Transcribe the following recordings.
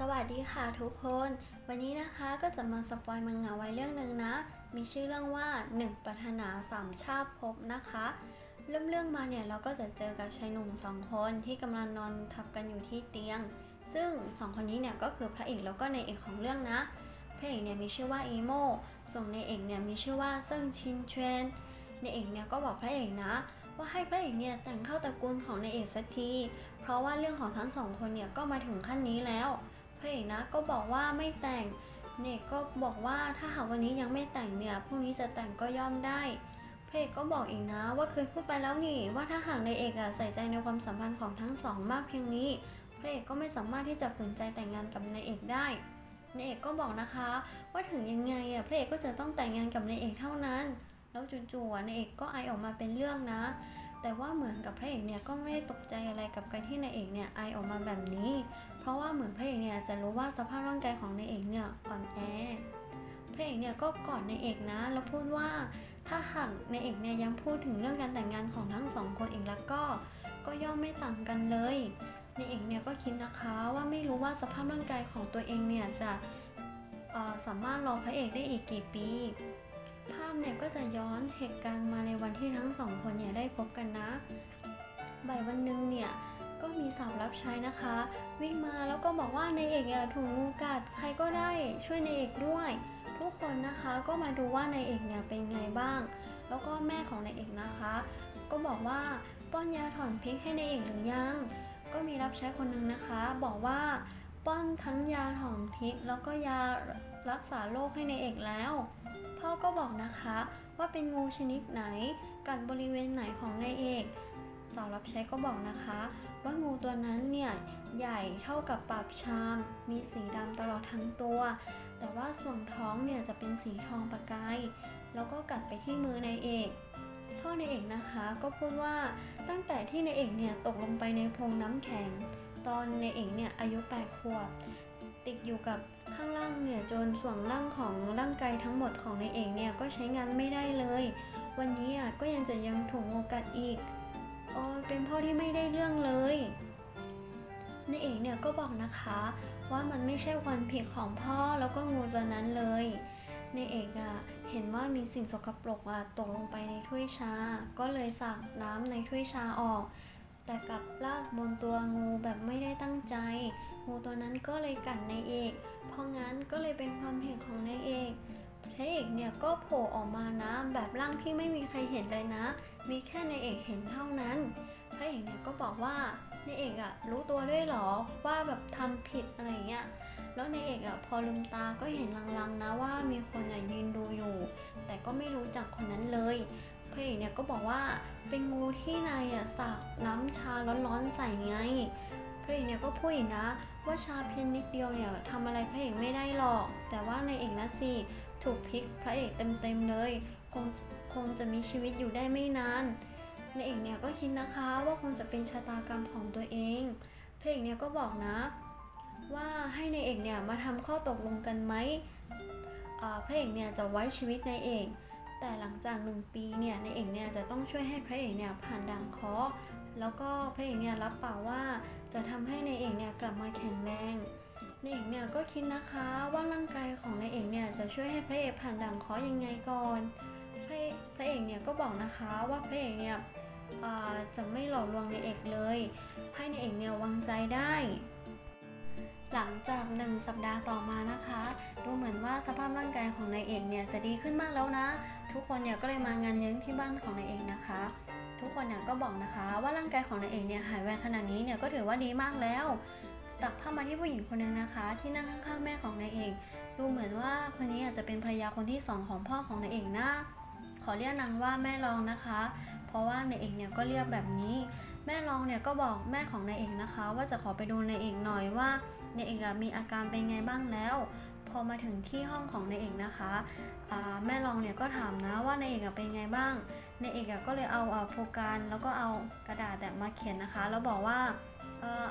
สวัสดีค่ะทุกคน วันนี้นะคะก็จะมาสปอยมังงะไว้เรื่องหนึ่งนะ มีชื่อเรื่องว่าหนึ่งปรารถนาสามชาติภพนะคะ เริ่มเรื่องมาเนี่ยเราก็จะเจอกับชายหนุ่มสองคนที่กำลังนอนทับกันอยู่ที่เตียง ซึ่งสองคนนี้เนี่ยก็คือพระเอกแล้วก็นายเอกของเรื่องนะ พระเอกเนี่ยมีชื่อว่าอีโมส่วนนายเอกเนี่ยมีชื่อว่าเซิงชินเชนนายเอกเนี่ยก็บอกพระเอกนะว่าให้พระเอกเนี่ยแต่งเข้าตระกูลของนายเอกสักที เพราะว่าเรื่องของทั้งสองคนเนี่ยก็มาถึงขั้นนี้แล้ว ระเอกนะก็บอกว่าไม่แต่งเนกก็บอกว่าถ้าหากวันนี้ยังไม่แต่งเนี่ยพรุ่งนี้จะแต่งก็ย่อมได้พระเอกก็บอกอีกนะ ว่าเคยพูดไปแล้วนี่ว่าถ้าหากนายเอกอะใส่ใจในความสัมพันธ์ของทั้งสองมากเพียงนี้พระเอกก็ไม่สามารถที่จะฝืนใจแต่งงานกับนายเอกได้นายเอกก็บอกนะคะ ว่าถึงยังไงอะพระเอกก็จะต้องแต่งงานกับนายเอกเท่านั้น แล้วจู่ๆนายเอกก็ไอออกมาเป็นเรื่องนะ แต่ว่าเหมือนกับพระเอกเนี่ยก็ไม่ได้ตกใจอะไรกับการที่นายเอกเนี่ยไอออกมาแบบนี้ เพราะว่าเหมือนพระเอกเนี่ยจะรู้ว่าสภาพร่างกายของนายเอกเนี่ยอ่อนแอ พระเอกเนี่ยก็กอดนายเอกนะ แล้วพูดว่าถ้าหากนายเอกเนี่ยยังพูดถึงเรื่องการแต่งงานของทั้งสองคนอีกแล้วก็ ก็ย่อมไม่ต่างกันเลยนายเอกเนี่ยก็คิดนะคะว่าไม่รู้ว่าสภาพร่างกายของตัวเองเนี่ยจะสามารถรอพระเอกได้อีกกี่ปี ภาพเนี่ยก็จะย้อนเหตุการณ์มาในวันที่ทั้งสองคนเนี่ยได้พบกันนะบ่ายวันหนึ่งเนี่ย ก็มีสาวรับใช้นะคะ วิ่งมาแล้วก็บอกว่านายเอกอะถูกงูกัดใครก็ได้ช่วยนายเอกด้วย ทุกคนนะคะก็มาดูว่านายเอกเนี่ยเป็นไงบ้าง แล้วก็แม่ของนายเอกนะคะ ก็บอกว่าป้อนยาถอนพิษให้นายเอกหรือยัง ก็มีรับใช้คนหนึ่งนะคะ บอกว่าป้อนทั้งยาถอนพิษแล้วก็ยารักษาโรคให้นายเอกแล้วพ่อก็บอกนะคะว่าเป็นงูชนิดไหนกัดบริเวณไหนของนายเอกสาวรับใช้ก็บอกนะคะ ว่างูตัวนั้นเนี่ยใหญ่เท่ากับปาบชาม มีสีดำตลอดทั้งตัว แต่ว่าส่วนท้องเนี่ยจะเป็นสีทองประกาย แล้วก็กัดไปที่มือนายเอกพ่อนายเอกนะคะก็พูดว่าตั้งแต่ที่นายเอกเนี่ยตกลงไปในโพรงน้ำแข็ง ตอนนายเอกเนี่ยอายุ 8 ขวบ ติดอยู่กับข้างล่างเนี่ยจนส่วนล่างของร่างกายทั้งหมดของนายเอกเนี่ยก็ใช้งานไม่ได้เลย วันนี้อะก็ยังจะยังถูกงูกัดอีก โอ้ยเป็นพ่อที่ไม่ได้เรื่องเลยนายเอกเนี่ยก็บอกนะคะว่ามันไม่ใช่ความผิดของพ่อแล้วก็งูตัวนั้นเลยนายเอกอะเห็นว่ามีสิ่งสกปรกอะตกลงไปในถ้วยชา ก็เลยสักน้ำในถ้วยชาออก แต่กลับลากบนตัวงูแบบไม่ได้ตั้งใจ งูตัวนั้นก็เลยกัดนายเอก เพราะงั้นก็เลยเป็นความผิดของนายเอกพระเอกเนี่ยก็โผล่ออกมานะแบบร่างที่ไม่มีใครเห็นเลยนะ มีแค่นายเอกเห็นเท่านั้น พระเอกเนี่ยก็บอกว่านายเอกอะรู้ตัวด้วยหรอว่าแบบทำผิดอะไรเงี้ย แล้วนายเอกอะพอลืมตาก็เห็นลางๆนะว่ามีคนอะยืนดูอยู่ แต่ก็ไม่รู้จักคนนั้นเลย พระเอกเนี่ยก็บอกว่าเป็นงูที่นายอะสักน้ำชาร้อนๆใส่ไง พระเอกเนี่ยก็พูดอีกนะว่าชาเพียงนิดเดียวเนี่ยทำอะไรพระเอกไม่ได้หรอก แต่ว่านายเอกนะสิถูกพลิกพระเอกเต็มๆเลย คง คงจะมีชีวิตอยู่ได้ไม่นานนายเอกเนี่ยก็คิดนะคะว่าคงจะเป็นชะตากรรมของตัวเองพระเอกเนี่ยก็บอกนะ ว่าให้นายเอกเนี่ยมาทำข้อตกลงกันไหมพระเอกเนี่ยจะไว้ชีวิตนายเอกแต่หลังจากหนึ่งปีเนี่ยนายเอกเนี่ยจะต้องช่วยให้พระเอกเนี่ยผ่านด่างเคราะแล้วก็พระเอกเนี่ยรับปากว่าจะทำให้นายเอกเนี่ยกลับมาแข็งแรงนายเอกเนี่ยก็คิดนะคะว่าร่างกายของนายเอกเนี่ยจะช่วยให้พระเอกผ่านด่างเคราะยังไงก่อน พระเอกเนี่ยก็บอกนะคะว่าพระเอกเนี่ยจะไม่หลอกลวงในเอกเลย ให้ในเอกเนี่ยวางใจได้ หลังจากหนึ่งสัปดาห์ต่อมานะคะ ดูเหมือนว่าสภาพร่างกายของนายเอกเนี่ยจะดีขึ้นมากแล้วนะ ทุกคนเนี่ยก็เลยมางานเลี้ยงที่บ้านของนายเอกนะคะ ทุกคนเนี่ยก็บอกนะคะว่าร่างกายของนายเอกเนี่ยหายไวขนาดนี้เนี่ยก็ถือว่าดีมากแล้วตัดภาพมาที่ผู้หญิงคนหนึ่งนะคะ ที่นั่งข้างๆแม่ของนายเอก ดูเหมือนว่าคนนี้อาจจะเป็นภรรยาคนที่สองของพ่อของนายเอกนะ ขอเรียกนางว่าแม่รองนะคะ เพราะว่านายเอกเนี่ยก็เรียกแบบนี้ แม่รองเนี่ยก็บอกแม่ของนายเอกนะคะ ว่าจะขอไปดูนายเอกหน่อยว่านายเอกมีอาการเป็นไงบ้างแล้ว พอมาถึงที่ห้องของนายเอกนะคะแม่รองเนี่ยก็ถามนะว่านายเอกเป็นไงบ้างนายเอกก็เลยเอาอ่าโพการแล้วก็เอากระดาษแบบมาเขียนนะคะ แล้วบอกว่า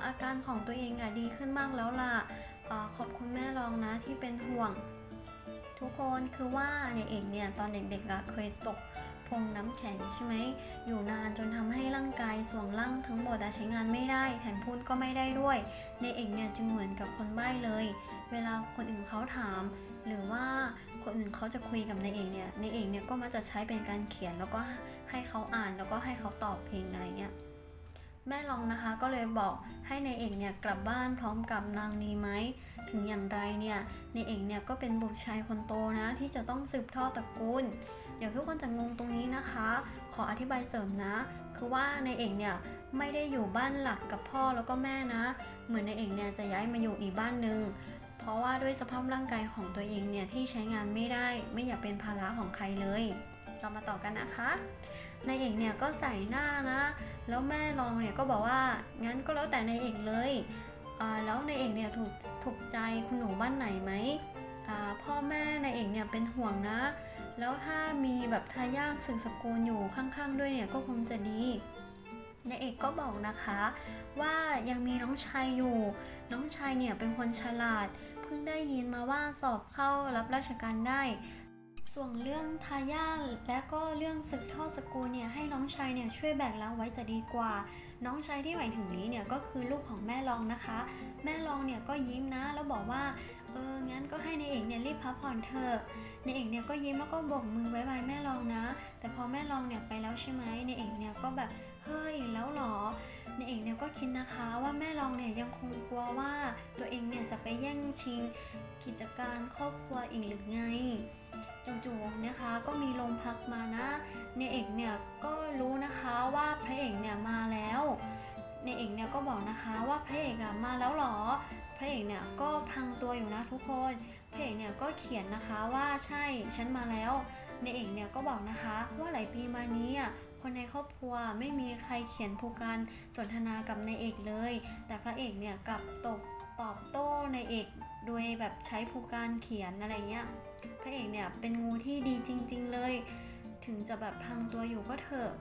อาการของตัวเองอะดีขึ้นมากแล้วล่ะขอบคุณแม่รองนะที่เป็นห่วง ทุกคนคือว่านายเอกเนี่ยตอนเด็กๆอะเคยตกพงน้ำแข็งใช่ไหมอยู่นานจนทำให้ร่างกายส่วงล่างทั้งหมดใช้งานไม่ได้แถมพูดก็ไม่ได้ด้วยในเอกเนี่ยจึงเหมือนกับคนใบ้เลย เวลาคนอื่นเขาถาม หรือว่าคนอื่นเขาจะคุยกับในเอกเนี่ยในเอกเนี่ยก็มักจะใช้เป็นการเขียนแล้วก็ให้เขาอ่านแล้วก็ให้เขาตอบเพลงอะไรเงี้ย แม่ลองนะคะก็เลยบอกให้ในายเอกเนี่ยกลับบ้านพร้อมกับนางนีไหมถึงอย่างไรเนี่ยนายเอกเนี่ยก็เป็นบุตรชายคนโตนะที่จะต้องสืบทอดตระกูล เดี๋ยวทุกคนจะงงตรงนี้นะคะ ขออธิบายเสริมนะ คือว่านายเอกเนี่ยไม่ได้อยู่บ้านหลักกับพ่อแล้วก็แม่นะ เหมือนนายเอกเนี่ยจะย้ายมาอยู่อีกบ้านหนึ่งเพราะว่าด้วยสภาพร่างกายของตัวเองเนี่ยที่ใช้งานไม่ได้ไม่อยากเป็นภาระของใครเลย เรามาต่อกันนะคะนายเอกเนี่ยก็ใส่หน้านะ แล้วแม่รองเนี่ยก็บอกว่างั้นก็แล้วแต่นายเอกเลยแล้วนายเอกเนี่ยถูกถูกใจคุณหนูบ้านไหนไหมพ่อแม่นายเอกเนี่ยเป็นห่วงนะ แล้วถ้ามีแบบทายาทสืบสกุลอยู่ข้างๆด้วยเนี่ยก็คงจะดีนายเอกก็บอกนะคะว่ายังมีน้องชายอยู่ น้องชายเนี่ยเป็นคนฉลาด เพิ่งได้ยินมาว่าสอบเข้ารับราชการได้ ส่วนเรื่องทายาทและก็เรื่องศึกทอดสกุลเนี่ยให้น้องชายเนี่ยช่วยแบกรับไว้จะดีกว่า น้องชายที่หมายถึงนี้เนี่ยก็คือลูกของแม่รองนะคะ แม่รองเนี่ยก็ยิ้มนะ แล้วบอกว่าเอองั้นก็ให้ในเอกเนี่ยรีบพักผ่อนเถอะในเอกเนี่ยก็ยิ้มแล้วก็โบกมือบายบายแม่รองนะ แต่พอแม่รองเนี่ยไปแล้วใช่ไหมในเอกเนี่ยก็แบบเฮ้ยแล้วหรอในเอกเนี่ยก็คิดนะคะว่าแม่รองเนี่ยยังคงกลัวว่าตัวเองเนี่ยจะไปแย่งชิงกิจการครอบครัวอีกหรือไง จู่ๆนะคะก็มีลมพักมานะเนเอกเนี่ยก็รู้นะคะว่าพระเอกเนี่ยมาแล้วเนเอกเนี่ยก็บอกนะคะว่าพระเอกอะมาแล้วหรอ พระเอกเนี่ยก็พลางตัวอยู่นะทุกคนพระเอกเนี่ยก็เขียนนะคะว่าใช่ฉันมาแล้วเนเอกเนี่ยก็บอกนะคะว่าหลายปีมานี้อะคนในครอบครัวไม่มีใครเขียนผูกการสนทนากับนายเอกเลย แต่พระเอกเนี่ยกลับตกตอบโต้นายเอกโดยแบบใช้ผูกการเขียนอะไรเงี้ย พระเอกเนี่ยเป็นงูที่ดีจริง ๆ เลย ถึงจะแบบพลางตัวอยู่ก็เถอะ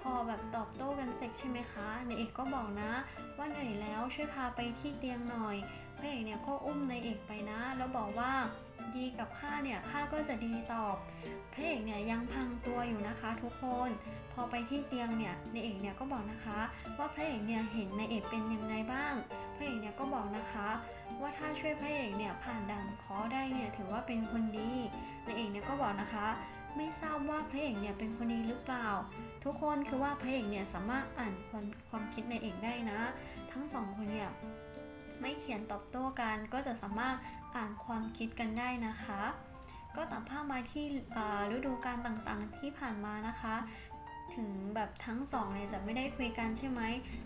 พอแบบตอบโต้กันเสร็จใช่ไหมคะนายเอกก็บอกนะ ว่าเหนื่อยแล้วช่วยพาไปที่เตียงหน่อย พระเอกเนี่ยก็อุ้มนายเอกไปนะ แล้วบอกว่าดีกับข้าเนี่ยข้าก็จะดีตอบ พระเอกเนี่ยยังพลางตัวอยู่นะคะทุกคน พอไปที่เตียงเนี่ยนายเอกเนี่ยก็บอกนะคะ ว่าพระเอกเนี่ยเห็นนายเอกเป็นยังไงบ้าง พระเอกเนี่ยก็บอกนะคะ ว่าถ้าช่วยพระเอกเนี่ยผ่านด่านขอได้เนี่ยถือว่าเป็นคนดีนายเอกเนี่ยก็บอกนะคะ ไม่ทราบว่าพระเอกเนี่ยเป็นคนดีหรือเปล่า ทุกคนคือว่าพระเอกเนี่ยสามารถอ่านความความคิดในเอกได้นะ ทั้งสองคนเนี่ยไม่เขียนตอบโต้กันก็จะสามารถอ่านความคิดกันได้นะคะ ก็ตัดภาพมาที่ฤดูกาลต่างๆที่ผ่านมานะคะ ถึงแบบทั้งสองเนี่ยจะไม่ได้คุยกันใช่ไหม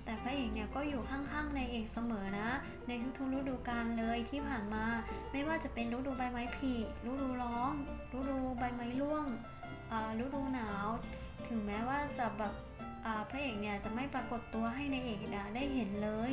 แต่พระเอกเนี่ยก็อยู่ข้างๆในเอกเสมอนะ ในทุกๆฤดูกาลเลยที่ผ่านมา ไม่ว่าจะเป็นฤดูใบไม้ผลิฤดูร้องฤดูใบไม้ร่วงอ่าฤดูหนาว ถึงแม้ว่าจะแบบอ่าพระเอกเนี่ยจะไม่ปรากฏตัวให้ในเอกได้เห็นเลย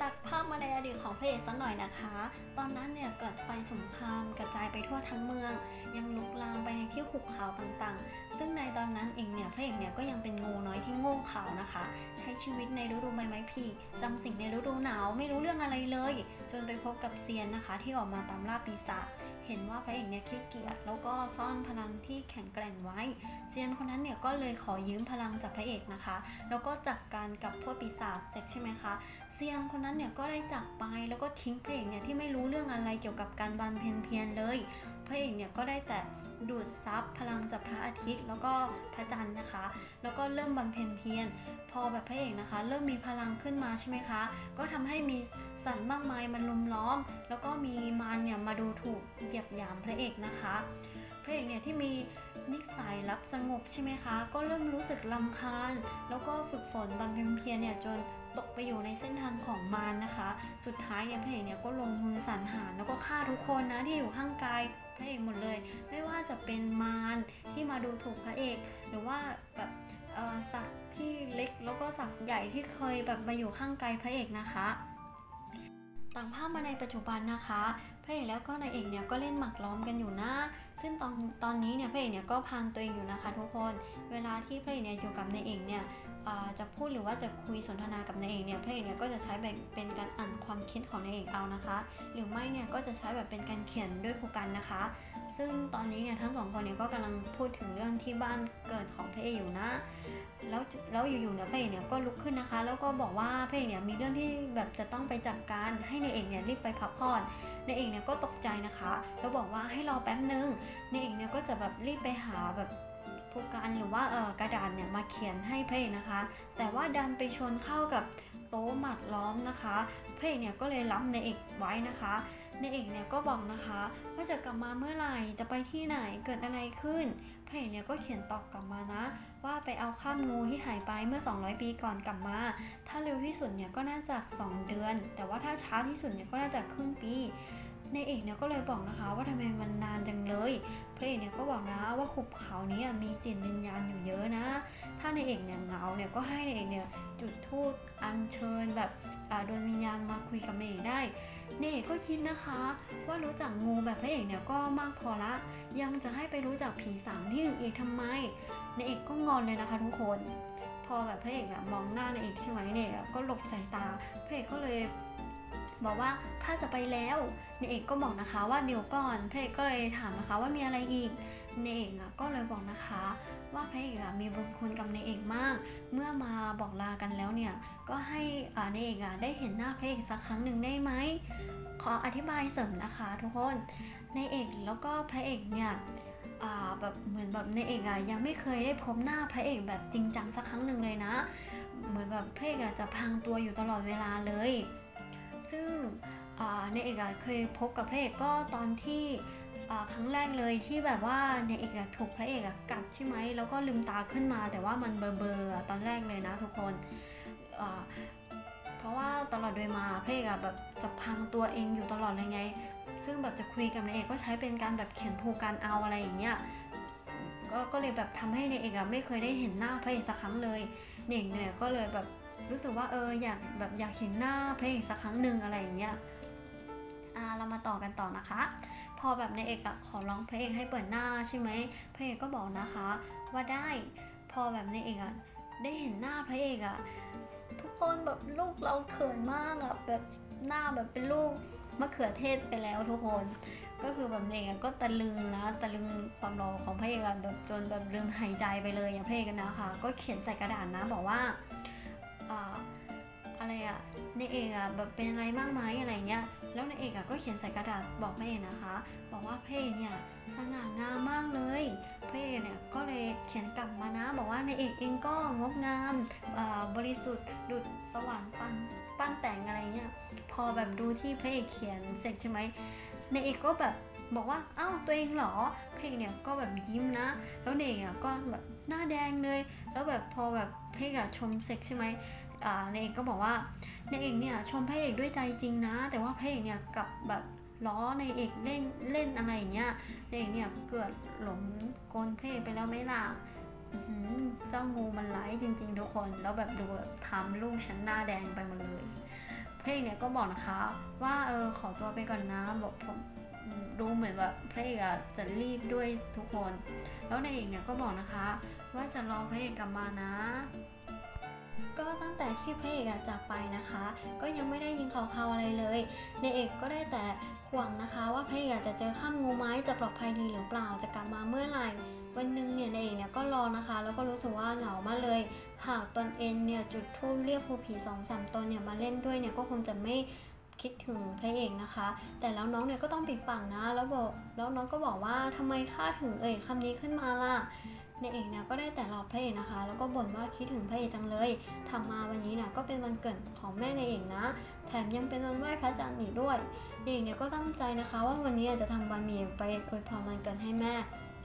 ตัดภาพมาในอดีตของพระเอกสักหน่อยนะคะ ตอนนั้นเนี่ยเกิดไฟสงครามกระจายไปทั่วทั้งเมือง ยังลุกลามไปในที่หุบเขาต่างๆ ซึ่งในตอนนั้นเองเนี่ยพระเอกเนี่ยก็ยังเป็นงูน้อยที่โง่เขานะคะ ใช้ชีวิตในฤดูใบไม้ผลิจำสิ่งในฤดูหนาวไม่รู้เรื่องอะไรเลย จนไปพบกับเซียนนะคะ ที่ออกมาตามล่าปีศาจเห็นว่าพระเอกเนี่ยขี้เกียจแล้วก็ซ่อนพลังที่แข็งแกร่งไว้ เซียนคนนั้นเนี่ยก็เลยขอยืมพลังจากพระเอกนะคะ แล้วก็จัดการกับพวกปีศาจเสร็จใช่ไหมคะเซียนคนนั้นเนี่ยก็ได้จากไปแล้วก็ทิ้งพระเอกเนี่ยที่ไม่รู้เรื่องอะไรเกี่ยวกับการบำเพ็ญเพียรเลย พระเอกเนี่ยก็ได้แต่ ดูดซับพลังจากพระอาทิตย์ แล้วก็พระจันทร์นะคะ แล้วก็เริ่มบำเพ็ญเพียรพอแบบพระเอกนะคะ เริ่มมีพลังขึ้นมาใช่ไหมคะ ก็ทำให้มีสัตว์มากมายมันลุมล้อม แล้วก็มีมารเนี่ยมาดูถูกเหยียบหยามพระเอกนะคะ พระเอกเนี่ยที่มีนิสัยรับสงบใช่ไหมคะ ก็เริ่มรู้สึกลำคาญ แล้วก็ฝึกฝนบำเพ็ญเพียรเนี่ยจนตกไปอยู่ในเส้นทางของมารนะคะ สุดท้ายเนี่ยพระเอกเนี่ยก็ลงมือสังหารแล้วก็ฆ่าทุกคนนะที่อยู่ข้างกาย ระเอกหมดเลย ไม่ว่าจะเป็นมารที่มาดูถูกพระเอก หรือว่าแบบเอ่อสัตว์ที่เล็กแล้วก็สัตว์ใหญ่ที่เคยแบบมาอยู่ข้างกายพระเอกนะคะต่างภาพมาในปัจจุบันนะคะพระเอกแล้วก็นายเอกเนี่ยก็เล่นหมากล้อมกันอยู่นะ ซึ่งตอนตอนนี้เนี่ยพระเอกเนี่ยก็พานตัวเองอยู่นะคะ ทุกคน เวลาที่พระเอกเนี่ยอยู่กับนายเอกเนี่ย จะพูดหรือว่าจะคุยสนทนากับนายเอกเนี่ยพระเอกเนี่ยก็จะใช้แบบเป็นการอ่านความคิดของนายเอกเอานะคะ หรือไม่เนี่ยก็จะใช้แบบเป็นการเขียนด้วยผู้กันนะคะ ซึ่งตอนนี้เนี่ยทั้งสองคนเนี่ยก็กำลังพูดถึงเรื่องที่บ้านเกิดของพระเอกอยู่นะแล้วแล้วอยู่ๆเนี่ยพระเอกเนี่ยก็ลุกขึ้นนะคะ แล้วก็บอกว่าพระเอกเนี่ยมีเรื่องที่แบบจะต้องไปจัดการให้นายเอกเนี่ยรีบไปพักผ่อนนายเอกเนี่ยก็ตกใจนะคะ แล้วบอกว่าให้รอแป๊บนึงนายเอกเนี่ยก็จะแบบรีบไปหาแบบ ผู้การหรือว่าเออกระดาษเนี่ยมาเขียนให้พระเอกนะคะ แต่ว่าดันไปชนเข้ากับโต๊ะหมัดล้อมนะคะพระเอกเนี่ยก็เลยรับนเอกไว้นะคะในเอกเนี่ยก็บอกนะคะ ว่าจะกลับมาเมื่อไหร่จะไปที่ไหนเกิดอะไรขึ้นพระเอกเนี่ยก็เขียนตอบกลับมานะ ว่าไปเอาข้ามงูที่หายไปเมื่อ 200 ปีก่อนกลับมา ถ้าเร็วที่สุดเนี่ยก็น่าจะ 2 เดือน แต่ว่าถ้าช้าที่สุดเนี่ยก็น่าจะครึ่งปี ในเอกเนี่ยก็เลยบอกนะคะว่าทำไมมันนานจังเลย พระเอกเนี่ยก็บอกนะว่าหุบเขานี้มีจิตวิญญาณอยู่เยอะนะ ถ้าในเอกเนี่ยเหงาเนี่ยก็ให้ในเอกเนี่ยจุดธูปอัญเชิญแบบโดยวิญญาณมาคุยกับในเอกได้ในเอกก็คิดนะคะ ว่ารู้จักงูแบบพระเอกเนี่ยก็มากพอละ ยังจะให้ไปรู้จักผีสางที่อื่นอีกทำไมในเอกก็งอนเลยนะคะทุกคน พอแบบพระเอกอะมองหน้าในเอกใช่ไหมเนี่ยก็หลบสายตาพระเอกก็เลย บอกว่าข้าจะไปแล้วในเอกก็บอกนะคะว่าเดี๋ยวก่อนพระเอกก็เลยถามนะคะว่ามีอะไรอีกในเอกอะก็เลยบอกนะคะ ว่าพระเอกมีบุญคุณกับในเอกมาก เมื่อมาบอกลากันแล้วเนี่ยก็ให้อ่าในเอกได้เห็นหน้าพระเอกสักครั้งหนึ่งได้ไหมขออธิบายเสริมนะคะทุกคนในเอกแล้วก็พระเอกเนี่ยแบบเหมือนแบบในเอกอะยังไม่เคยได้พบหน้าพระเอกแบบจริงจังสักครั้งหนึ่งเลยนะ เหมือนแบบพระเอกอะจะพังตัวอยู่ตลอดเวลาเลย ซึ่งในเอกอะเคยพบกับพระเอกก็ตอนที่ครั้งแรกเลยที่แบบว่าในเอกอะถูกพระเอกอะกัดใช่ไหมแล้วก็ลืมตาขึ้นมา แต่ว่ามันเบลอๆตอนแรกเลยนะทุกคนเพราะว่าตลอดโดยมาพระเอกอะแบบจะพังตัวเองอยู่ตลอดเลยไง ซึ่งแบบจะคุยกับนายเอกก็ใช้เป็นการแบบเขียนผูกการเอาอะไรอย่างเงี้ยก็ก็เลยแบบทำให้นายเอกอะไม่เคยได้เห็นหน้าพระเอกสักครั้งเลยเน่งเนี่ยก็เลยแบบ รู้สึกว่าเอออยากแบบอยากเห็นหน้าเพระเอกสักครั้งหนึ่งอะไรอย่างเงี้ยอ่าเรามาต่อกันต่อนะคะ พอแบบในเอกอขอร้องเพระเอกให้เปิดหน้าใช่ไหมพระเอกก็บอกนะคะ ว่าได้พอแบบในเอกอะได้เห็นหน้าพระเอกอะทุกคนแบบลูกเราเขินมากอะแบบหน้าแบบเป็นลูกมะเขือเทศไปแล้วทุกคน ก็คือแบบนเอกก็ตะลึงนะตะลึงความรอของพระเอกแบบจนแบบลืมหายใจไปเลยอย่างพระเอกอะนะคะ ก็เขียนใส่กระดาษนะบอกว่า อะไรอะในเอกอะแบบเป็นอะไรมากไหมอะไรเงี้ย แล้วในเอกอะก็เขียนใส่กระดาษบอกพระเอกนะคะ บอกว่าพระเอกเนี่ยสง่างามมากเลยพระเอกเนี่ยก็เลยเขียนกลับมานะ บอกว่าในเอกเองก็งดงามบริสุทธิ์ดุจสว่างปันปั้นแต่งอะไรเงี้ย พอแบบดูที่พระเอกเขียนเสร็จใช่ไหมในเอกก็แบบบอกว่าเอ้าตัวเองเหรอ พระเอกเนี่ยก็แบบยิ้มนะ แล้วในเอกอะก็แบบหน้าแดงเลย แล้วแบบพอแบบพระเอกอะชมเสร็จใช่ไหมอ่านายเอกก็บอกว่านายเอกเนี่ยชมพระเอกด้วยใจจริงนะ แต่ว่าพระเอกเนี่ยกับแบบล้อนายเอกเล่นเล่นอะไรอย่างเงี้ยนายเอกเนี่ยเกิดหลงกลพระเอกไปแล้วไหมล่ะเจ้างูมันร้ายจริง ๆ ทุกคน แล้วแบบดูแบบทำลูกฉันหน้าแดงไปหมดเลยพระเอกเนี่ยก็บอกนะคะ ว่าเออขอตัวไปก่อนนะบอกผม ดูเหมือนแบบพระเอกจะรีบด้วยทุกคน แล้วนายเอกเนี่ยก็บอกนะคะ ว่าจะรอพระเอกกลับมานะ ก็ตั้งแต่ที่พระเอกจากไปนะคะ ก็ยังไม่ได้ยินข่าวๆอะไรเลยในเอกก็ได้แต่ห่วงนะคะว่าพระเอกจะเจอข้ามงูไม้จะปลอดภัยดีหรือเปล่าจะกลับมาเมื่อไหร่วันหนึ่งเนี่ยในเอกเนี่ยก็รอนะคะ แล้วก็รู้สึกว่าเหงามากเลย หากตนเองเนี่ยจุดทูบเรียกภูผีสองสามตนเนี่ยมาเล่นด้วยเนี่ยก็คงจะไม่ คิดถึงพระเอกนะคะ แต่แล้วน้องเนี่ยก็ต้องปิดปากนะ แล้วบอกแล้วน้องก็บอกว่าทำไมข้าถึงเอ่ยคำนี้ขึ้นมาล่ะในเอกเนี่ยก็ได้แต่รอพระเอกนะคะ แล้วก็บ่นว่าคิดถึงพระเอกจังเลยทำมาวันนี้เนี่ยก็เป็นวันเกิดของแม่ในเอกนะ แถมยังเป็นวันไหว้พระจันทร์อีกด้วยในเอกเนี่ยก็ตั้งใจนะคะ ว่าวันนี้จะทำบะหมี่ไปอวยพรวันเกิดให้แม่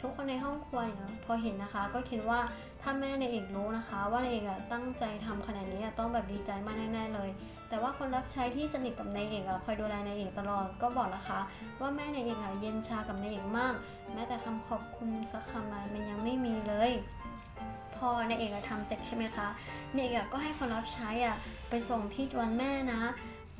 ทุกคนในห้องครัวเนี่ยพอเห็นนะคะ ก็คิดว่าถ้าแม่ในเอกรู้นะคะ ว่าในเอกตั้งใจทำขนาดนี้อะต้องแบบดีใจมากแน่ๆเลย แต่ว่าคนรับใช้ที่สนิทกับนายเอกอะคอยดูแลนายเอกตลอดก็บอกนะคะ ว่าแม่นายเอกอะเย็นชากับนายเอกมาก แม้แต่คำขอบคุณสักคำมันยังไม่มีเลย พอนายเอกอะทำเสร็จใช่ไหมคะนายเอกอะก็ให้คนรับใช้อะไปส่งที่จวนแม่นะ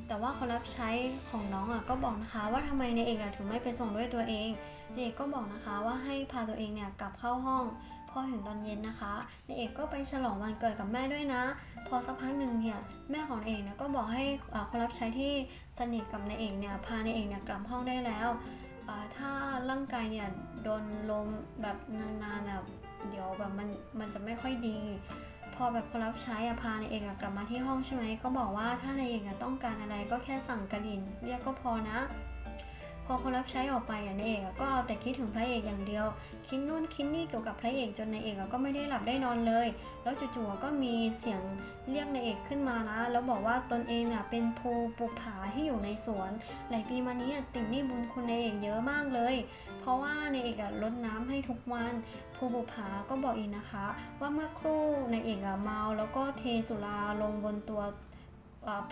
แต่ว่าคนรับใช้ของน้องอะก็บอกนะคะ ว่าทำไมนายเอกอะถึงไม่ไปส่งด้วยตัวเองนายเอกก็บอกนะคะว่าให้พาตัวเองเนี่ยกลับเข้าห้อง พอถึงตอนเย็นนะคะนายเอกก็ไปฉลองวันเกิดกับแม่ด้วยนะ พอสักพักหนึ่งเนี่ยแม่ของนายเอกเนี่ยก็บอกให้คนรับใช้ที่สนิทกับนายเอกเนี่ยพานายเอกเนี่ยกลับห้องได้แล้วถ้าร่างกายเนี่ยโดนลมแบบนานๆอะเดี๋ยวแบบมันมันจะไม่ค่อยดี พอแบบคนรับใช้อะพานายเอกกลับมาที่ห้องใช่ไหมก็บอกว่าถ้านายเอกต้องการอะไรก็แค่สั่งกระดิ่งเรียกก็พอนะ พอคนรับใช้ออกไปอะนายเอกก็เอาแต่คิดถึงพระเอกอย่างเดียว คิดนู่นคิดนี่เกี่ยวกับพระเอกจนนายเอกก็ไม่ได้หลับได้นอนเลย แล้วจู่ๆก็มีเสียงเรียกนายเอกขึ้นมานะแล้วบอกว่าตนเองอะเป็นภูปลูกผาที่อยู่ในสวนหลายปีมานี้ติ่งนี่บุญคุณนายเอกเยอะมากเลย เพราะว่านายเอกอะรดน้ำให้ทุกวันภูบุภาก็บอกอีกนะคะ ว่าเมื่อครู่นายเอกอะเมาแล้วก็เทสุราลงบนตัว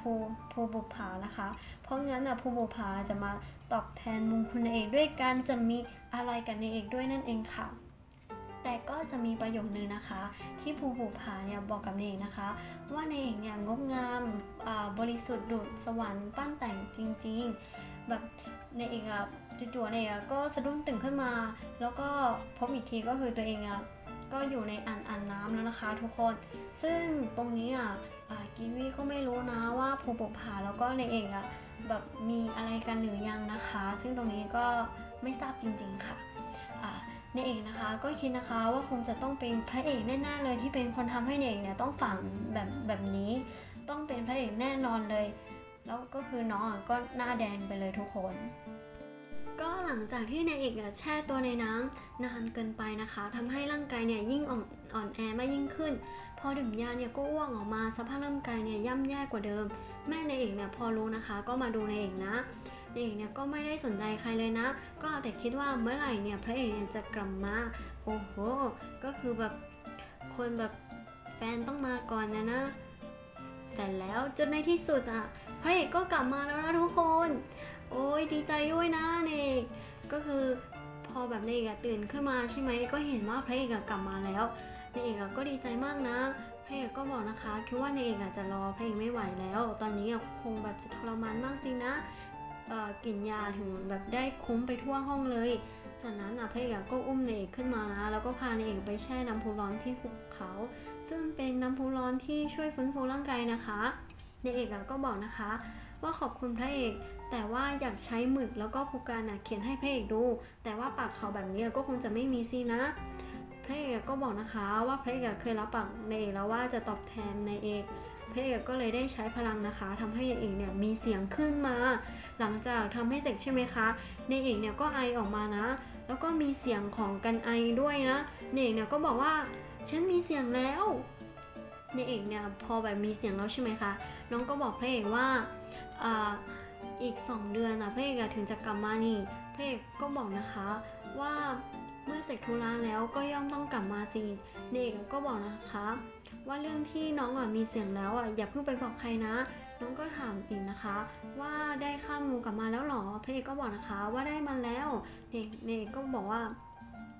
ภูภูบุภานะคะ เพราะงั้นอะภูบุภาจะมาตอบแทนบุญคุณนายเอกด้วยการจะมีอะไรกับนายเอกด้วยนั่นเองค่ะ แต่ก็จะมีประโยคนึงนะคะ ที่ภูบุภาเนี่ยบอกกับนายเอกนะคะ ว่านายเอกเนี่ยงดงามบริสุทธิ์ดุจสวรรค์ปั้นแต่งจริง ๆ แบบนายเอกอะจู่ๆนายเอกก็สะดุ้งตื่นขึ้นมา แล้วก็พบอีกทีก็คือตัวเองอะก็อยู่ในอ่างอ่างน้ำแล้วนะคะ ทุกคน ซึ่งตรงนี้อะ กิวีก็ไม่รู้นะว่าภูปกผาแล้วก็ในเอกอะแบบมีอะไรกันหรือยังนะคะ ซึ่งตรงนี้ก็ไม่ทราบจริงๆค่ะอ่านเอกนะคะก็คิดนะคะว่าคงจะต้องเป็นพระเอกแน่ๆเลยที่เป็นคนทำให้นเอกเนี่ยต้องฝังแบบแบบนี้ ต้องเป็นพระเอกแน่นอนเลย แล้วก็คือน้องก็หน้าแดงไปเลยทุกคน ก็หลังจากที่นายเอกแช่ตัวในน้ำนานเกินไปนะคะทำให้ร่างกายเนี่ยยิ่งอ่อนอ่อนแอมากยิ่งขึ้น พอดื่มยาเนี่ยก็อ้วกออกมาสภาพร่างกายเนี่ยย่ำแย่กว่าเดิม แม่นายเอกเนี่ยพอรู้นะคะ ก็มาดูนายเอกนะนายเอกเนี่ยก็ไม่ได้สนใจใครเลยนะ ก็แต่คิดว่าเมื่อไหร่เนี่ยพระเอกเนี่ยจะกลับมา โอ้โห ก็คือแบบคนแบบแฟนต้องมาก่อนนะนะ แต่แล้วจนในที่สุดอะพระเอกก็กลับมาแล้วนะทุกคน โอ้ยดีใจด้วยนะเนกก็คือพอแบบเนกอะตื่นขึ้นมาใช่ไหมก็เห็นว่าพระเอกกลับมาแล้วเนกก็ดีใจมากนะพระเอกก็บอกนะคะคิดว่าเนกอะจะรอพระเอกไม่ไหวแล้ว ตอนนี้คงแบบจะทรมานมากสินะเอ่อกินยาถึงแบบได้คุ้มไปทั่วห้องเลย จากนั้นอะพระเอกก็อุ้มเนกขึ้นมานะ แล้วก็พาเนกไปแช่น้ำพุร้อนที่ภูเขา ซึ่งเป็นน้ำพุร้อนที่ช่วยฟื้นฟูร่างกายนะคะเนกอะก็บอกนะคะ ว่าขอบคุณพระเอก แต่ว่าอยากใช้หมึกแล้วก็ผู้การน่ะเขียนให้พระเอกดู แต่ว่าปากเขาแบบนี้ก็คงจะไม่มีสินะพระเอกก็บอกนะคะว่าพระเอกเคยรับปากในเอกแล้วว่าจะตอบแทนในเอกพระเอกก็เลยได้ใช้พลังนะคะทำให้ในเอกเนี่ยมีเสียงขึ้นมา หลังจากทำให้เสร็จใช่ไหมคะในเอกเนี่ยก็ไอออกมานะ แล้วก็มีเสียงของกันไอด้วยนะในเอกเนี่ยก็บอกว่าฉันมีเสียงแล้วในเอกเนี่ยพอแบบมีเสียงแล้วใช่ไหมคะน้องก็บอกพระเอกว่าอ่า อีก 2 เดือนนะพระเอกถึงจะกลับมานี่พระเอกก็บอกนะคะว่าเมื่อเสร็จธุระแล้วก็ย่อมต้องกลับมาสิเนกก็บอกนะคะว่าเรื่องที่น้องอะมีเสียงแล้วอะอย่าเพิ่งไปบอกใครนะ น้องก็ถามอีกนะคะ ว่าได้ข้ามงูกลับมาแล้วหรอพระเอกก็บอกนะคะว่าได้มันแล้วเนกเนกก็บอกว่า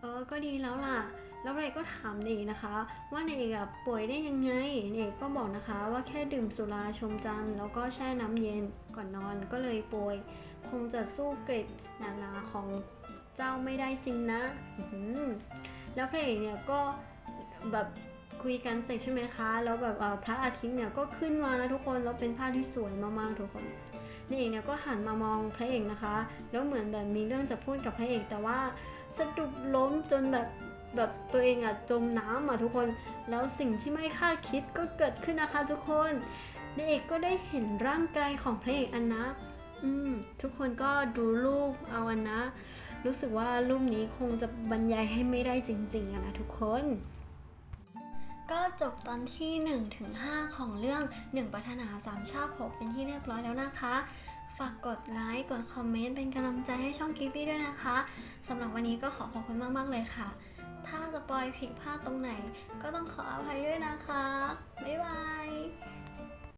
เออก็ดีแล้วล่ะ แล้วเรก็ถามเนกนะคะ ว่าเนกอะป่วยได้ยังไงเนกก็บอกนะคะว่าแค่ดื่มสุราชมจันทร์แล้วก็แช่น้ำเย็นก่อนนอนก็เลยป่วย คงจะสู้กริดหนาของเจ้าไม่ได้สินนะแล้วพระเอกเนี่ยก็แบบคุยกันเสร็จใช่ไหมคะ แล้วแบบพระอาทิตย์เนี่ยก็ขึ้นมานะทุกคน แล้วเป็นภาพที่สวยมากๆทุกคนนี่เอกเนี่ยก็หันมามองพระเอกนะคะ แล้วเหมือนแบบมีเรื่องจะพูดกับพระเอก แต่ว่าสะดุดล้มจนแบบ แบบตัวเองอะจมน้ำอะทุกคน แล้วสิ่งที่ไม่คาดคิดก็เกิดขึ้นนะคะทุกคนนายเอกก็ได้เห็นร่างกายของพระเอกอันนะอืมทุกคนก็ดูรูปเอาอันนะ รู้สึกว่ารูปนี้คงจะบรรยายให้ไม่ได้จริงๆอะนะทุกคนก็จบตอนที่ 1 ถึง 5 ของเรื่อง 1ปรารถนาสามชาติภพเป็นที่เรียบร้อยแล้วนะคะ ฝากกดไลค์ กดคอมเมนต์ เป็นกำลังใจให้ช่องกิฟฟี่ด้วยนะคะ สำหรับวันนี้ก็ขอขอบคุณมาก ๆ เลยค่ะ ถ้าสปอยผิดพลาดตรงไหน ก็ต้องขออภัยด้วยนะคะ บ๊ายบาย